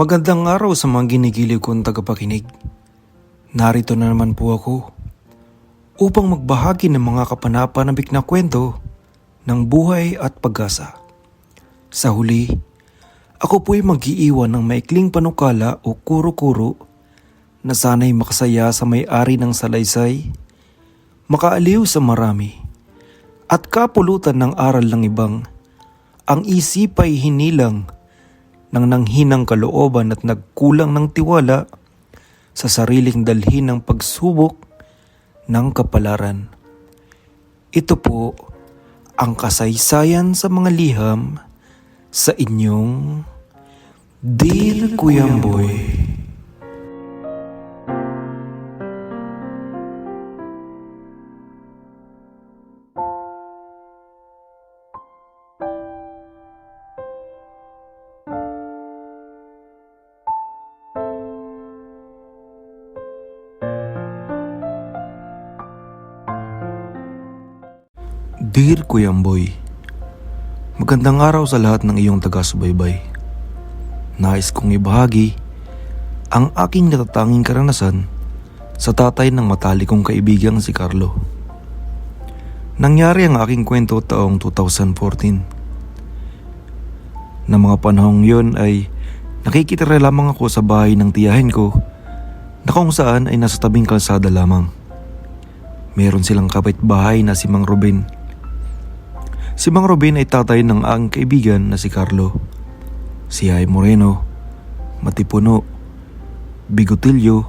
Magandang araw sa mga ginigiliw kong tagapakinig. Narito na naman po ako upang magbahagi ng mga kapanapanabik na kwento ng buhay at pag-asa. Sa huli, ako po'y mag-iiwan ng maikling panukala o kuro-kuro na sana'y makasaya sa may-ari ng salaysay, makaaliw sa marami, at kapulutan ng aral ng ibang, ang isip ay hinilang ng nanghinang kalooban at nagkulang ng tiwala sa sariling dalhin ng pagsubok ng kapalaran. Ito po ang kasaysayan sa mga liham sa inyong Dear Kuyamboy. Dear Kuyamboy, Magandang araw sa lahat ng iyong taga-subaybay. Nais kong ibahagi ang aking natatanging karanasan sa tatay ng matali kong kaibigang si Carlo. Nangyari ang aking kwento taong 2014. Na mga panahong yun ay nakikitira lamang ako sa bahay ng tiyahin ko na kung saan ay nasa tabing kalsada lamang. Meron silang kapitbahay na si Mang Ruben. Si Mang Ruben ay tatay ng aking kaibigan na si Carlo. Si ay Moreno, matipuno, bigotilyo,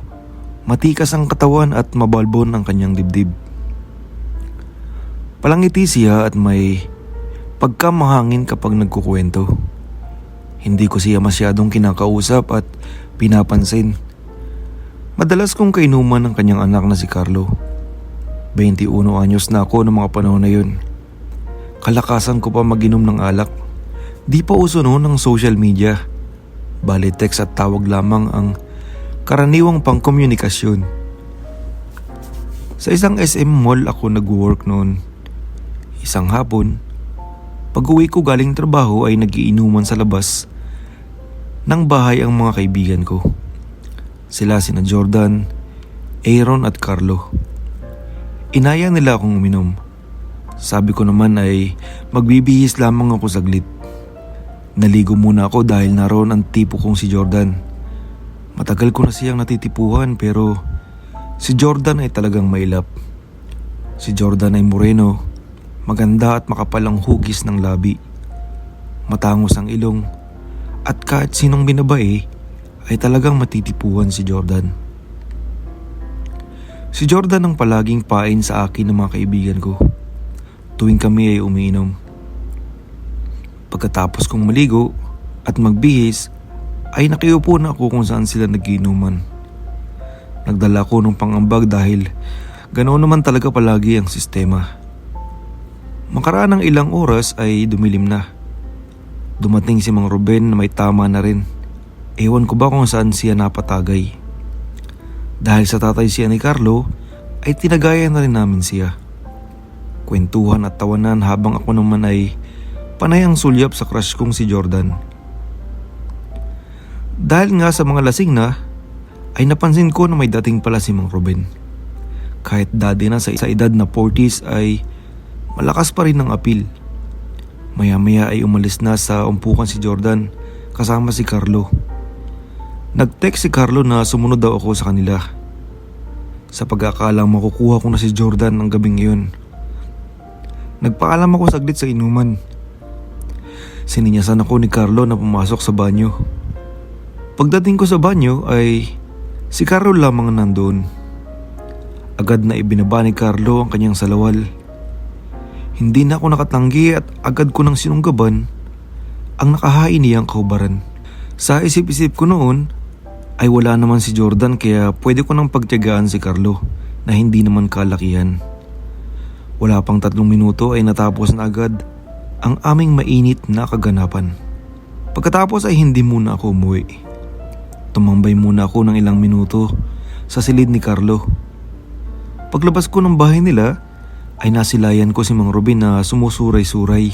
matikas ang katawan at mabalbon ang kanyang dibdib. Palangiti siya at may pagkamahangin kapag nagkukwento. Hindi ko siya masyadong kinakausap at pinapansin. Madalas kong kainuman ang kanyang anak na si Carlo. 21 anyos na ako noong mga panahon na yun. Kalakasan ko pa maginom ng alak. Di pa uso noon ang social media. Bali text at tawag lamang ang karaniwang pangkomunikasyon. Sa isang SM mall ako nag-work noon. Isang hapon, pag uwi ko galing trabaho ay nagiinuman sa labas ng bahay ang mga kaibigan ko. Sila sina Jordan, Aaron at Carlo. Inaya nila akong uminom. Sabi ko naman ay magbibihis lamang ako saglit. Naligo muna ako dahil naroon ang tipo kong si Jordan. Matagal ko na siyang natitipuhan pero si Jordan ay talagang mailap. Si Jordan ay moreno, maganda at makapalang hugis ng labi. Matangos ang ilong at kahit sinong binabae ay talagang matitipuhan si Jordan. Si Jordan ang palaging pain sa akin ng mga kaibigan ko tuwing kami ay umiinom. Pagkatapos kong maligo at magbihis ay nakiupo na ako kung saan sila nagiinuman. Nagdala ko ng pangambag dahil ganoon naman talaga palagi ang sistema. Makaraan ng ilang oras ay dumilim na. Dumating si Mang Ruben na may tama na rin. Ewan ko ba kung saan siya napatagay. Dahil sa tatay siya ni Carlo, ay tinagaya na rin namin siya. Kwentuhan at tawanan habang ako naman ay panay ang sulyap sa crush kong si Jordan. Dahil nga sa mga lasing na, ay napansin ko na may dating pala si Mang Ruben. Kahit dati na sa, edad na 40s ay malakas pa rin ang apil. Maya-maya ay umalis na sa umpukan si Jordan kasama si Carlo. Nag-text si Carlo na sumunod daw ako sa kanila. Sa pag-aakalang makukuha ko na si Jordan ng gabing iyon. Nagpaalam ako saglit sa inuman. Sininyasan ako ni Carlo na pumasok sa banyo. Pagdating ko sa banyo ay si Carlo lamang nandoon. Agad na ibinaba ni Carlo ang kanyang salawal. Hindi na ako nakatanggi at agad ko nang sinunggaban ang nakahain niyang kaubaran. Sa isip-isip ko noon ay wala naman si Jordan kaya pwede ko nang pagtiyagaan si Carlo na hindi naman kalakihan. Wala pang tatlong minuto ay natapos na agad ang aming mainit na kaganapan. Pagkatapos ay hindi muna ako umuwi. Tumambay muna ako ng ilang minuto sa silid ni Carlo. Paglabas ko ng bahay nila ay nasilayan ko si Mang Robin na sumusuray-suray.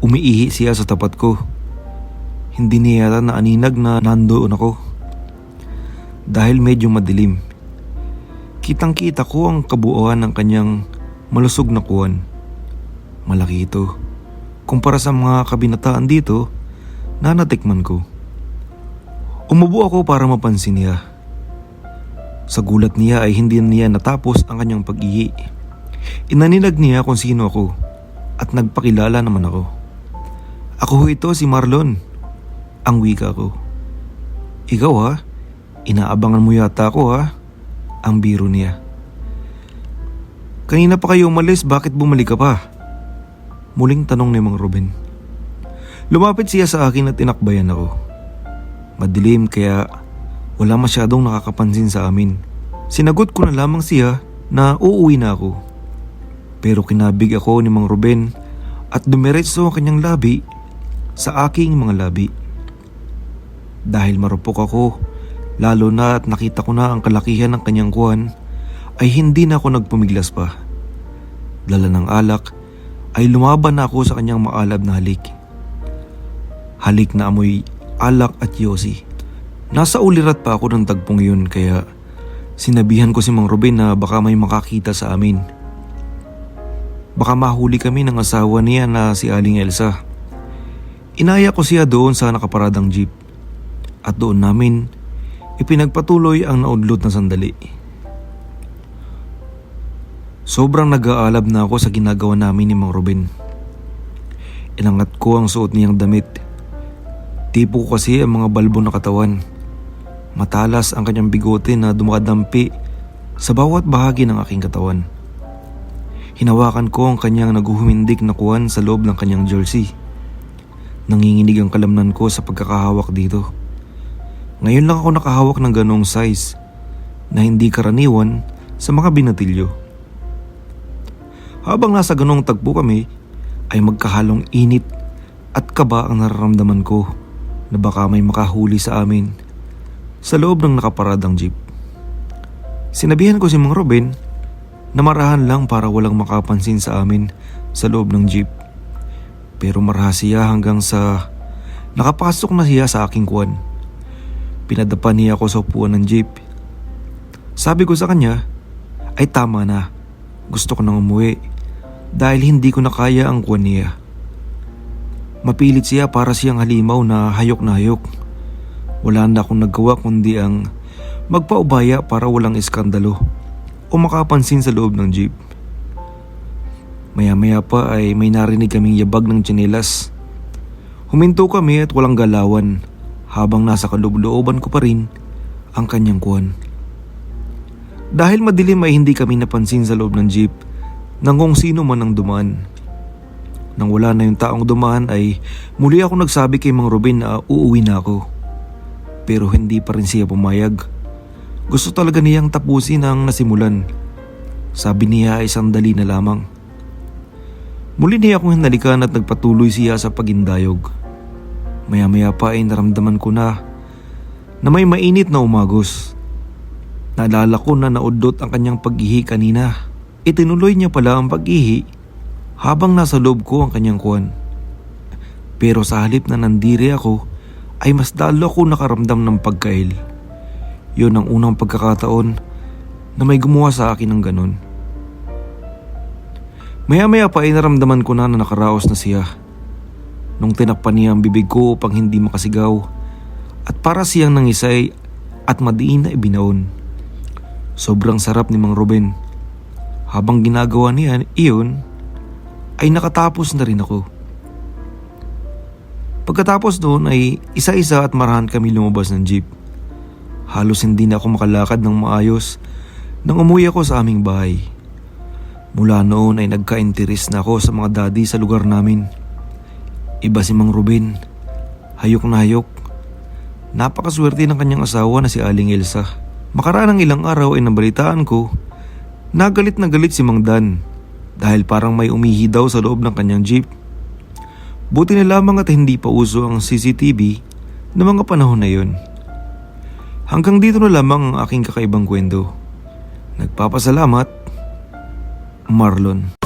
Umiihi siya sa tapat ko. Hindi niya yata naaninag na nandoon ako. Dahil medyo madilim. Kitang kita ko ang kabuuan ng kanyang malusog na kuwan. Malaki ito. Kumpara sa mga kabinataan dito na natikman ko. Umubo ako para mapansin niya. Sa gulat niya ay hindi niya natapos ang kanyang pag-ihi. Inaninag niya kung sino ako at nagpakilala naman ako. Ako ho ito si Marlon. Ang wika ko. Ikaw ha? Inaabangan mo yata ako ha? Ang biro niya. Kanina pa kayo umalis, bakit bumalik ka pa? Muling tanong ni Mang Ruben. Lumapit siya sa akin at tinakbayan ako. Madilim kaya wala masyadong nakakapansin sa amin. Sinagot ko na lamang siya na uuwi na ako. Pero kinabig ako ni Mang Ruben at dumiretso ang kanyang labi sa aking mga labi. Dahil marupok ako, lalo na at nakita ko na ang kalakihan ng kanyang kuwan, ay hindi na ako nagpumiglas pa. Dala ng alak, ay lumaban na ako sa kanyang maalab na halik. Halik na amoy alak at yosi. Nasa ulirat pa ako ng tagpong yun kaya sinabihan ko si Mang Ruben na baka may makakita sa amin. Baka mahuli kami ng asawa niya na si Aling Elsa. Inaya ko siya doon sa nakaparadang jeep. At doon namin ipinagpatuloy ang naudlot na sandali. Sobrang nag-aalab na ako sa ginagawa namin ni Mang Ruben. Inangat ko ang suot niyang damit. Tipo ko kasi ang mga balbo na katawan. Matalas ang kanyang bigote na dumakadampi sa bawat bahagi ng aking katawan. Hinawakan ko ang kanyang naguhumindik na kuwan sa loob ng kanyang jersey. Nanginginig ang kalamnan ko sa pagkakahawak dito. Ngayon lang ako nakahawak ng ganong size na hindi karaniwan sa mga binatilyo. Habang nasa ganong tagpo kami, ay magkahalong init at kaba ang nararamdaman ko na baka may makahuli sa amin sa loob ng nakaparadang jeep. Sinabihan ko si Mang Ruben na marahan lang para walang makapansin sa amin sa loob ng jeep. Pero maraha siya hanggang sa nakapasok na siya sa aking kuwan. Pinadapa niya ako sa upuan ng jeep. Sabi ko sa kanya, ay tama na. Gusto ko nang umuwi dahil hindi ko na kaya ang kuwan niya. Mapilit siya para siyang halimaw na hayok na hayok. Wala na akong nagawa kundi ang magpaubaya para walang iskandalo o makapansin sa loob ng jeep. Maya-maya pa ay may narinig kaming yabag ng tsinelas. Huminto kami at walang galawan habang nasa kaloob-looban ko pa rin ang kanyang kuwan. Dahil madilim ay hindi kami napansin sa loob ng jeep ng kung sino man ang dumaan. Nang wala na yung taong dumaan ay muli ako nagsabi kay Mang Ruben na uuwi na ako. Pero hindi pa rin siya pumayag. Gusto talaga niyang tapusin ang nasimulan. Sabi niya ay sandali na lamang. Muli niya akong hinalikan at nagpatuloy siya sa pagindayog. Maya-maya pa ay naramdaman ko na na may mainit na umagos. Naalala ko na naudot ang kanyang pag-ihi kanina. Itinuloy niya pala ang pag-ihi habang nasa loob ko ang kanyang kuwan. Pero sa halip na nandiri ako, ay mas lalo ako nakaramdam ng pagkail. Yun ang unang pagkakataon na may gumawa sa akin ng ganun. Maya-maya pa ay naramdaman ko na na nakaraos na siya. Nung tinakpan niya ang bibig ko upang hindi makasigaw at para siyang nangisay at madiin na ibinaon. Sobrang sarap ni Mang Ruben. Habang ginagawa niya iyon, ay nakatapos na rin ako. Pagkatapos noon ay isa-isa at marahan kami lumabas ng jeep. Halos hindi na ako makalakad ng maayos nang umuwi ako sa aming bahay. Mula noon ay nagka-interes na ako sa mga daddy sa lugar namin. Iba si Mang Ruben. Hayok na hayok. Napakaswerte ng kanyang asawa na si Aling Elsa. Makaraan ng ilang araw ay nabalitaan ko Nagalit na galit si Mang Dan dahil parang may umihi daw sa loob ng kanyang jeep. Buti na lamang at hindi pa uso ang CCTV na mga panahon na yon. Hanggang dito na lamang ang aking kakaibang kwento. Nagpapasalamat, Marlon.